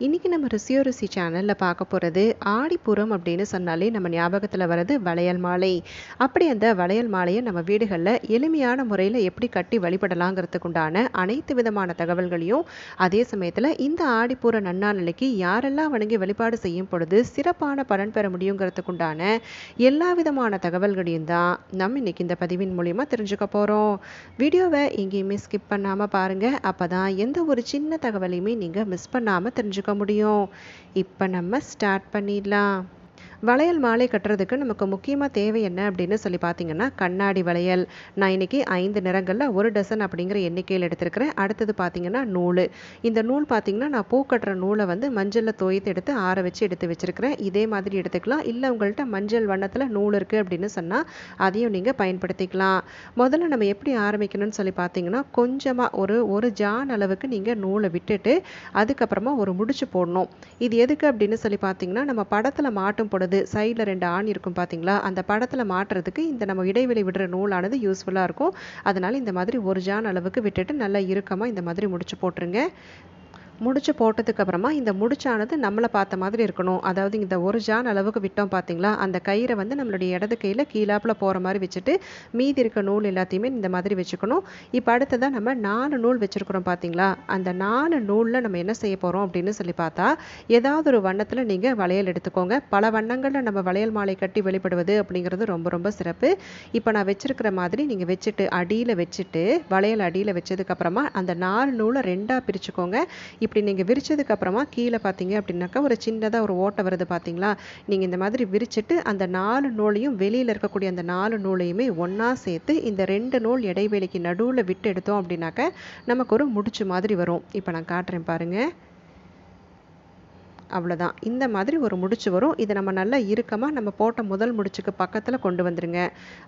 இன்றைக்கி நம்ம ருசியோ ருசி சேனலில் பார்க்க போகிறது ஆடிப்புறம் அப்படின்னு சொன்னாலே நம்ம ஞாபகத்தில் வர்றது வளையல் மாலை. அப்படி அந்த வளையல் மாலையை நம்ம வீடுகளில் எளிமையான முறையில் எப்படி கட்டி வழிபடலாங்கிறதுக்குண்டான அனைத்து விதமான தகவல்களையும் அதே சமயத்தில் இந்த ஆடிப்பூர நன்னாநிலைக்கு யாரெல்லாம் வணங்கி வழிபாடு செய்யும் பொழுது சிறப்பான பலன் பெற முடியுங்கிறதுக்கு உண்டான எல்லா விதமான தகவல்களையும் தான் நம்ம இன்னைக்கு இந்த பதிவின் மூலிமா தெரிஞ்சுக்க போகிறோம் வீடியோவை எங்கேயுமே ஸ்கிப் பண்ணாமல் பாருங்கள் அப்போ தான் எந்த ஒரு சின்ன தகவலையுமே நீங்கள் மிஸ் பண்ணாமல் தெரிஞ்சுக்க முடியும். இப்போ நம்ம ஸ்டார்ட் பண்ணிடலாம். வளையல் மாலை கட்டுறதுக்கு நமக்கு முக்கியமாக தேவை என்ன அப்படின்னு சொல்லி பார்த்தீங்கன்னா கண்ணாடி வளையல். நான் இன்னைக்கு ஐந்து நிறங்களில் ஒரு டசன் அப்படிங்கிற எண்ணிக்கையில் எடுத்திருக்கிறேன். அடுத்தது பார்த்தீங்கன்னா நூல். இந்த நூல் பார்த்தீங்கன்னா நான் பூ கட்டுற நூலை வந்து மஞ்சளில் தோய்த்து எடுத்து ஆற வச்சு எடுத்து வச்சுருக்கிறேன். இதே மாதிரி எடுத்துக்கலாம். இல்லை உங்கள்கிட்ட மஞ்சள் வண்ணத்தில் நூல் இருக்குது அப்படின்னு சொன்னால் அதையும் நீங்கள் பயன்படுத்திக்கலாம். முதல்ல நம்ம எப்படி ஆரம்பிக்கணும்னு சொல்லி பார்த்தீங்கன்னா கொஞ்சமாக ஒரு ஒரு ஜான் அளவுக்கு நீங்கள் நூலை விட்டுட்டு அதுக்கப்புறமா ஒரு முடிச்சு போடணும். இது எதுக்கு அப்படின்னு சொல்லி பார்த்தீங்கன்னா நம்ம படத்தில் மாட்டும் பொழுது சைடில் ரெண்டு ஆண் இருக்கும் பார்த்தீங்களா அந்த படத்தில் மாட்டுறதுக்கு இந்த நம்ம இடைவெளி விடுற நூலானது யூஸ்ஃபுல்லாக இருக்கும். அதனால் இந்த மாதிரி ஒரு ஜான் அளவுக்கு விட்டுட்டு நல்லா இறுக்கமாக இந்த மாதிரி முடிச்சு போட்டுருங்க. முடிச்சு போட்டதுக்கப்புறமா இந்த முடிச்சானது நம்மளை பார்த்த மாதிரி இருக்கணும். அதாவது இந்த ஒரு ஜான் அளவுக்கு விட்டோம் பார்த்தீங்களா அந்த கயிறை வந்து நம்மளுடைய இடது கையில் கீழாப்பில் போகிற மாதிரி வச்சுட்டு மீதி இருக்க நூல் எல்லாத்தையுமே இந்த மாதிரி வச்சுக்கணும். இப்போ அடுத்ததாக நம்ம நாலு நூல் வச்சுருக்குறோம் பார்த்தீங்களா அந்த நாலு நூலில் நம்ம என்ன செய்ய போகிறோம் அப்படின்னு சொல்லி பார்த்தா ஏதாவது ஒரு வண்ணத்தில் நீங்கள் வளையல் எடுத்துக்கோங்க. பல வண்ணங்களில் நம்ம வளையல் மாலை கட்டி வெளிப்படுவது அப்படிங்கிறது ரொம்ப ரொம்ப சிறப்பு. இப்போ நான் வச்சுருக்கிற மாதிரி நீங்கள் வச்சுட்டு அடியில் வச்சுட்டு வளையல் அடியில் வச்சதுக்கப்புறமா அந்த நாலு நூலை ரெண்டாக பிரிச்சுக்கோங்க. இப்படி நீங்கள் விரிச்சதுக்கு அப்புறமா கீழே பார்த்தீங்க அப்படின்னாக்கா ஒரு சின்னதாக ஒரு ஓட்டை வருது பார்த்தீங்களா நீங்கள் இந்த மாதிரி விரிச்சிட்டு அந்த நாலு நூலையும் வெளியில் இருக்கக்கூடிய அந்த நாலு நூலையுமே ஒன்றா சேர்த்து இந்த ரெண்டு நூல் இடைவெளிக்கு நடுவில் விட்டு எடுத்தோம் அப்படின்னாக்க நமக்கு ஒரு முடிச்சு மாதிரி வரும். இப்போ நான் காட்டுறேன் பாருங்கள் அவ்வளோதான் இந்த மாதிரி ஒரு முடிச்சு வரும். இதை நம்ம நல்லா இறுக்கமாக நம்ம போட்ட முதல் முடிச்சுக்கு பக்கத்தில் கொண்டு வந்துருங்க.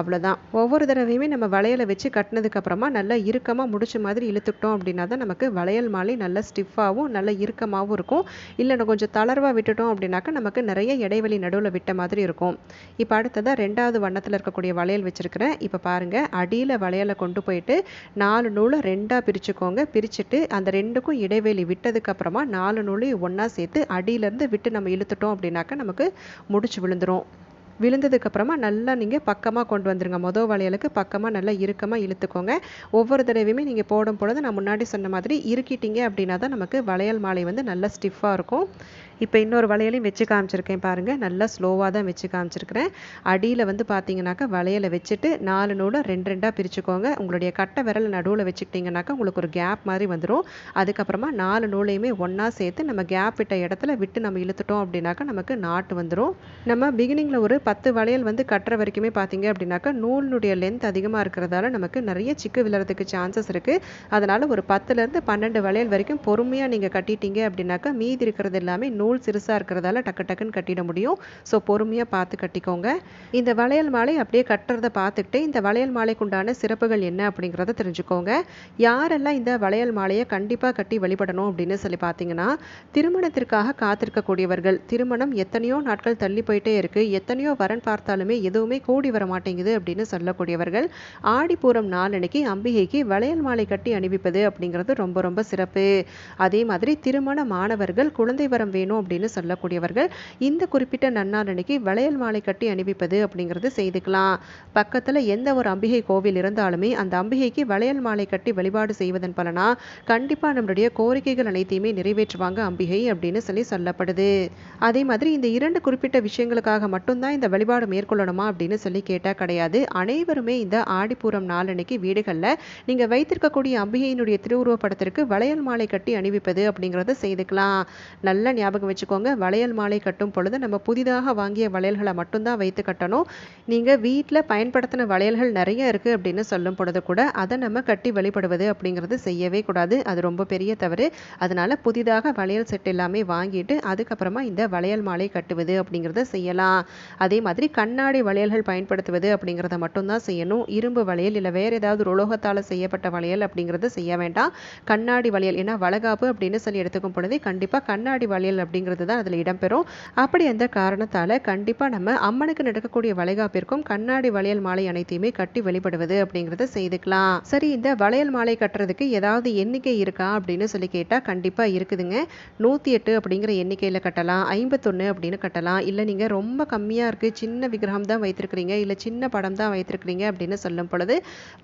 அவ்வளோதான் ஒவ்வொரு தடவையுமே நம்ம வளையலை வச்சு கட்டினதுக்கப்புறமா நல்லா இறுக்கமாக முடிச்ச மாதிரி இழுத்துக்கிட்டோம் அப்படின்னா தான் நமக்கு வளையல் மாலை நல்லா ஸ்டிஃபாகவும் நல்ல இறுக்கமாகவும் இருக்கும். இல்லை கொஞ்சம் தளர்வாக விட்டுட்டோம் அப்படின்னாக்கா நமக்கு நிறைய இடைவெளி நடுவில் விட்ட மாதிரி இருக்கும். இப்போ அடுத்ததாக ரெண்டாவது வண்ணத்தில் இருக்கக்கூடிய வளையல் வச்சுருக்கிறேன். இப்போ பாருங்கள் அடியில் வளையலை கொண்டு போயிட்டு நாலு நூலை ரெண்டாக பிரிச்சுக்கோங்க. பிரிச்சுட்டு அந்த ரெண்டுக்கும் இடைவெளி விட்டதுக்கப்புறமா நாலு நூலையும் ஒன்றா சேர்த்து அடியிலேருந்து விட்டு நம்ம இழுத்துட்டோம் அப்படின்னாக்கா நமக்கு முடிச்சு விழுந்துடும் விழுந்ததுக்கப்புறமா நல்லா நீங்கள் பக்கமாக கொண்டு வந்துருங்க. மொதல் வளையலுக்கு பக்கமாக நல்லா இறுக்கமாக இழுத்துக்கோங்க. ஒவ்வொரு தடவையுமே நீங்கள் போடும் பொழுது நான் முன்னாடி சொன்ன மாதிரி இறுக்கிட்டீங்க அப்படின்னா தான் நமக்கு வளையல் மாலை வந்து நல்லா ஸ்டிஃபாக இருக்கும். இப்போ இன்னொரு வளையலையும் வச்சு காமிச்சிருக்கேன் பாருங்கள் நல்லா ஸ்லோவாக தான் வச்சு காமிச்சிருக்கிறேன். அடியில் வந்து பார்த்தீங்கன்னாக்கா வளையலை வச்சுட்டு நாலு நூலை ரெண்டு ரெண்டாக பிரிச்சுக்கோங்க. உங்களுடைய கட்டை விரல் நடுவில் வச்சுக்கிட்டிங்கனாக்கா உங்களுக்கு ஒரு கேப் மாதிரி வந்துடும் அதுக்கப்புறமா நாலு நூலையுமே ஒன்றா சேர்த்து நம்ம கேப் விட்ட இடத்துல விட்டு நம்ம இழுத்துட்டோம் அப்படின்னாக்கா நமக்கு நாட்டு வந்துடும் நம்ம பிகினிங்கில் ஒரு பத்து வளையல் வந்து கட்டுற வரைக்குமே பார்த்தீங்க அப்படின்னாக்கா நூலினுடைய லென்த் அதிகமாக இருக்கிறதால நமக்கு நிறைய சிக்கு விழுறதுக்கு சான்சஸ் இருக்குது அதனால் ஒரு பத்துலேருந்து பன்னெண்டு வளையல் வரைக்கும் பொறுமையாக நீங்கள் கட்டிட்டீங்க அப்படின்னாக்கா மீதி இருக்கிறது எல்லாமே நூல் சிறுசாக இருக்கிறதால டக்கு டக்குன்னு கட்டிட முடியும். ஸோ பொறுமையாக பார்த்து கட்டிக்கோங்க. இந்த வளையல் மாலை அப்படியே கட்டுறத பார்த்துக்கிட்டு இந்த வளையல் மாலைக்குண்டான சிறப்புகள் என்ன அப்படிங்கிறத தெரிஞ்சுக்கோங்க. யாரெல்லாம் இந்த வளையல் மாலையை கண்டிப்பாக கட்டி வழிபடணும் அப்படின்னு சொல்லி பார்த்தீங்கன்னா திருமணத்திற்காக காத்திருக்கக்கூடியவர்கள் திருமணம் எத்தனையோ நாட்கள் தள்ளி போயிட்டே இருக்குது எத்தனையோ வரன் பார்த்தாலுமே எதுவுமே கூடி வர மாட்டேங்குது அப்படின்னு சொல்லக்கூடியவர்கள் ஆடிப்பூரம் நாளனைக்கு அம்பிகைக்கு வளையல் மாலை கட்டி அணிவிப்பது அப்படிங்கிறது ரொம்ப ரொம்ப சிறப்பு. அதே மாதிரி திருமண மாணவர்கள் குழந்தை வரம் வேணும் அப்படின்னு சொல்லக்கூடியவர்கள் இந்த குறிப்பிட்ட நன்னாளனைக்கு வளையல் மாலை கட்டி அணிவிப்பது அப்படிங்கிறது செய்துக்கலாம். பக்கத்தில் எந்த ஒரு அம்பிகை கோவில் இருந்தாலுமே அந்த அம்பிகைக்கு வளையல் மாலை கட்டி வழிபாடு செய்வதன் பலனா கண்டிப்பாக நம்மளுடைய கோரிக்கைகள் அனைத்தையுமே நிறைவேற்றுவாங்க அம்பிகை அப்படின்னு சொல்லி சொல்லப்படுது. அதே மாதிரி இந்த இரண்டு குறிப்பிட்ட விஷயங்களுக்காக மட்டும்தான் இந்த வழிபாடு மேற்கொள்ளணுமா அப்படின்னு சொல்லி கேட்டால் கிடையாது. அனைவருமே இந்த ஆடிப்பூரம் நாளன்னைக்கு வீடுகளில் நீங்கள் வைத்திருக்கக்கூடிய அம்பிகையினுடைய திருவுருவப்படத்திற்கு வளையல் மாலை கட்டி அணிவிப்பது அப்படிங்கிறத செய்துக்கலாம். நல்ல ஞாபகம் வச்சுக்கோங்க. வளையல் மாலை கட்டும் பொழுது நம்ம புதிதாக வாங்கிய வளையல்களை மட்டும்தான் வைத்து கட்டணும். நீங்கள் வீட்டில் பயன்படுத்தின வளையல்கள் நிறைய இருக்குது அப்படின்னு சொல்லும் பொழுது கூட அதை நம்ம கட்டி வழிபடுவது அப்படிங்கிறது செய்யவே கூடாது. அது ரொம்ப பெரிய தவறு. அதனால் புதிதாக வளையல் செட் எல்லாமே வாங்கிட்டு அதுக்கப்புறமா இந்த வளையல் மாலை கட்டுவது அப்படிங்கிறத செய்யலாம். அது அதே மாதிரி கண்ணாடி வளையல்கள் பயன்படுத்துவது அப்படிங்கிறத மட்டும்தான் செய்யணும். இரும்பு வளையல் இல்லை வேறு ஏதாவது ஒரு உலோகத்தால் செய்யப்பட்ட வளையல் அப்படிங்கிறது செய்ய வேண்டாம். கண்ணாடி வளையல் ஏன்னா வளகாப்பு அப்படின்னு சொல்லி எடுத்துக்கும் பொழுது கண்டிப்பாக கண்ணாடி வளையல் அப்படிங்கிறது தான் அதில் இடம்பெறும். அப்படி அந்த காரணத்தால் கண்டிப்பாக நம்ம அம்மனுக்கு நடக்கக்கூடிய வளைகாப்பிற்கும் கண்ணாடி வளையல் மாலை அனைத்தையுமே கட்டி வழிபடுவது அப்படிங்கிறத செய்துக்கலாம். சரி இந்த வளையல் மாலை கட்டுறதுக்கு ஏதாவது எண்ணிக்கை இருக்கா அப்படின்னு சொல்லி கேட்டால் கண்டிப்பாக இருக்குதுங்க. நூற்றி எட்டு அப்படிங்கிற எண்ணிக்கையில் கட்டலாம். ஐம்பத்தொன்று அப்படின்னு கட்டலாம். இல்லை நீங்கள் ரொம்ப கம்மியாக இருக்குது சின்ன விக்கிரகம் தான் வைத்திருக்கிறீங்க இல்லை சின்ன படம் தான் வைத்திருக்கிறீங்க அப்படின்னு சொல்லும் பொழுது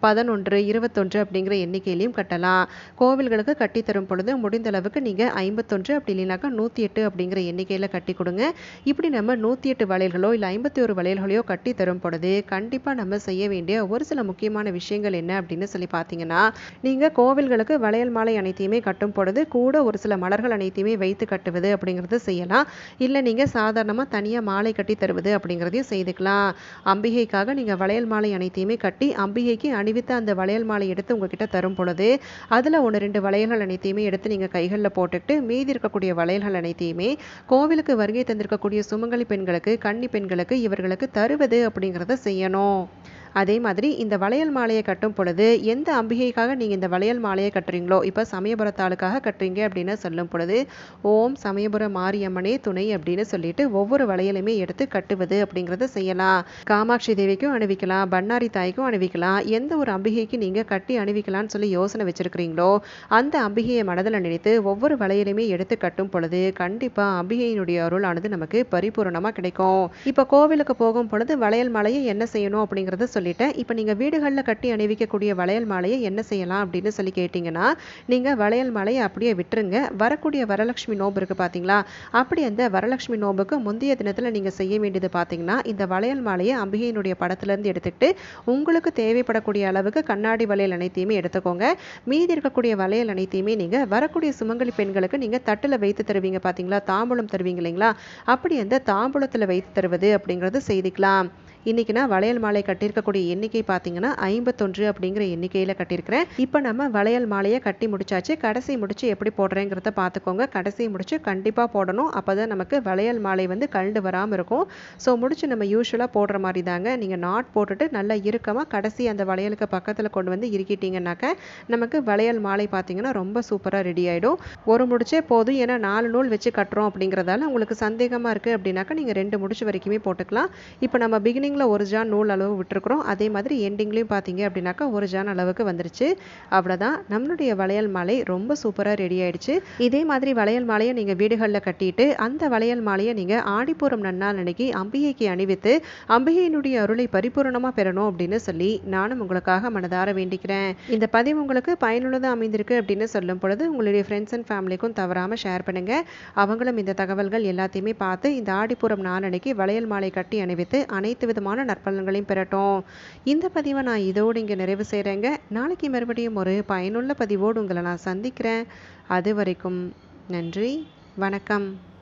பதினொன்று இருபத்தொன்று அப்படிங்கிற எண்ணிக்கையிலையும் கட்டலாம். கோவில்களுக்கு கட்டி தரும் பொழுது முடிந்த அளவுக்கு நீங்கள் ஐம்பத்தொன்று அப்படி இல்லைனாக்கா நூற்றி எட்டு அப்படிங்கிற எண்ணிக்கையில் கட்டி கொடுங்க. இப்படி நம்ம நூற்றி எட்டு வளையல்களோ இல்லை ஐம்பத்தி ஒரு வளையல்களையோ கட்டி தரும் பொழுது கண்டிப்பாக நம்ம செய்ய வேண்டிய ஒரு சில முக்கியமான விஷயங்கள் என்ன அப்படின்னு சொல்லி பார்த்தீங்கன்னா நீங்கள் கோவில்களுக்கு வளையல் மாலை அனைத்தையுமே கட்டும் பொழுது கூட ஒரு சில மலர்கள் அனைத்தையுமே வைத்து கட்டுவது அப்படிங்கிறது செய்யலாம். இல்லை நீங்கள் சாதாரணமாக தனியாக மாலை கட்டி தருவது அப்படிங்கிறதையும் செய்துக்கலாம். அம்பிகைக்காக நீங்கள் வளையல் மாலை அனைத்தையுமே கட்டி அம்பிகைக்கு அணிவித்த அந்த வளையல் மாலை எடுத்து உங்ககிட்ட தரும் பொழுது அதில் ஒன்று ரெண்டு வளையல்கள் அனைத்தையுமே எடுத்து நீங்கள் கைகளில் போட்டுக்கிட்டு மீதி இருக்கக்கூடிய வளையல்கள் அனைத்தையுமே கோவிலுக்கு வருகை தந்திருக்கக்கூடிய சுமங்கலி பெண்களுக்கு கன்னி பெண்களுக்கு இவர்களுக்கு தருவது அப்படிங்கிறத செய்யணும். அதே மாதிரி இந்த வளையல் மாலையை கட்டும் பொழுது எந்த அம்பிகைக்காக நீங்கள் இந்த வளையல் மாலையை கட்டுறீங்களோ இப்போ சமயபுரத்தாளுக்காக கட்டுறீங்க அப்படின்னு சொல்லும் பொழுது ஓம் சமயபுர மாரியம்மனே துணை அப்படின்னு சொல்லிட்டு ஒவ்வொரு வளையலுமே எடுத்து கட்டுவது அப்படிங்கிறத செய்யலாம். காமாட்சி தேவிக்கும் அணிவிக்கலாம் பண்ணாரி தாய்க்கும் அணிவிக்கலாம். எந்த ஒரு அம்பிகைக்கு நீங்கள் கட்டி அணிவிக்கலாம்னு சொல்லி யோசனை வச்சிருக்கிறீங்களோ அந்த அம்பிகையை மனதில் நினைத்து ஒவ்வொரு வளையலுமே எடுத்து கட்டும் பொழுது கண்டிப்பாக அம்பிகையினுடைய அருளானது நமக்கு பரிபூரணமாக கிடைக்கும். இப்போ கோவிலுக்கு போகும் பொழுது வளையல் மாலையை என்ன செய்யணும் அப்படிங்கிறத சொல்லி சொல்லிட்டேன். இப்போ நீங்கள் வீடுகளில் கட்டி அணிவிக்கக்கூடிய வளையல் மாலையை என்ன செய்யலாம் அப்படின்னு சொல்லி கேட்டிங்கன்னா நீங்கள் வளையல் மாலையை அப்படியே விட்டுருங்க. வரக்கூடிய வரலட்சுமி நோம்பு இருக்குது பார்த்தீங்களா அப்படி அந்த வரலட்சுமி நோம்புக்கு முந்தைய தினத்தில் நீங்கள் செய்ய வேண்டியது பார்த்தீங்கன்னா இந்த வளையல் மாலையை அம்பிகையினுடைய படத்துலேருந்து எடுத்துக்கிட்டு உங்களுக்கு தேவைப்படக்கூடிய அளவுக்கு கண்ணாடி வளையல் அனைத்தையுமே எடுத்துக்கோங்க. மீதி இருக்கக்கூடிய வளையல் அனைத்தையுமே நீங்கள் வரக்கூடிய சுமங்கலி பெண்களுக்கு நீங்கள் தட்டில் வைத்து தருவீங்க பார்த்தீங்களா தாம்பூலம் தருவீங்க இல்லைங்களா? அப்படி அந்த தாம்பூலத்தில் வைத்து தருவது அப்படிங்கிறது செய்திக்கலாம். இன்றைக்கி வளையல் மாலை கட்டியிருக்கக்கூடிய எண்ணிக்கை பார்த்தீங்கன்னா ஐம்பத்தொன்று அப்படிங்கிற எண்ணிக்கையில் கட்டியிருக்கிறேன். இப்போ நம்ம வளையல் மாலையை கட்டி முடிச்சாச்சு. கடைசி முடிச்சு எப்படி போடுறேங்கிறத பார்த்துக்கோங்க. கடைசி முடிச்சு கண்டிப்பாக போடணும். அப்போ தான் நமக்கு வளையல் மாலை வந்து கழண்டு வராமல் இருக்கும். ஸோ முடிச்சு நம்ம யூஸ்வலாக போடுற மாதிரி தாங்க நீங்கள் நாட் போட்டுட்டு நல்லா இறுக்கமாக கடைசி அந்த வளையலுக்கு பக்கத்தில் கொண்டு வந்து இறுக்கிட்டீங்கன்னாக்க நமக்கு வளையல் மாலை பார்த்தீங்கன்னா ரொம்ப சூப்பராக ரெடி ஆகிடும் ஒரு முடிச்சே போதும். ஏன்னா நாலு நூல் வச்சு கட்டுறோம் அப்படிங்கிறதால உங்களுக்கு சந்தேகமாக இருக்குது அப்படின்னாக்கா நீங்கள் ரெண்டு முடிச்சு வரைக்குமே போட்டுக்கலாம். இப்போ நம்ம பிகினிங் ஸ்டார்டிங்கில் ஒரு ஜான் நூல் அளவு விட்டுருக்குறோம். அதே மாதிரி எண்டிங்லேயும் பார்த்தீங்க அப்படின்னாக்கா ஒரு ஜான் அளவுக்கு வந்துருச்சு. அவ்வளோதான் நம்மளுடைய வளையல் மாலை ரொம்ப சூப்பராக ரெடி ஆயிடுச்சு. இதே மாதிரி வளையல் மாலையை நீங்கள் வீடுகளில் கட்டிட்டு அந்த வளையல் மாலையை நீங்கள் ஆடிப்பூரம் நன்னாள் அன்னைக்கு அம்பிகைக்கு அணிவித்து அம்பிகையினுடைய அருளை பரிபூரணமாக பெறணும் அப்படின்னு சொல்லி நானும் உங்களுக்காக மனதார வேண்டிக்கிறேன். இந்த பதிவு உங்களுக்கு பயனுள்ளதாக அமைந்திருக்கு அப்படின்னு சொல்லும் பொழுது உங்களுடைய ஃப்ரெண்ட்ஸ் அண்ட் ஃபேமிலிக்கும் தவறாமல் ஷேர் பண்ணுங்கள் அவங்களும் இந்த தகவல்கள் எல்லாத்தையுமே பார்த்து இந்த ஆடிப்பூரம் நாளன்னைக்கு வளையல் மாலை கட்டி அணிவித்து அனைத்து விதமான நற்பலன்களையும் பெறட்டும். இந்த பதிவை நான் இதோடு இங்கே நிறைவு செய்கிறேங்க நாளைக்கு மறுபடியும் ஒரு பயனுள்ள பதிவோடு உங்களை நான் சந்திக்கிறேன். அது வரைக்கும் நன்றி வணக்கம்.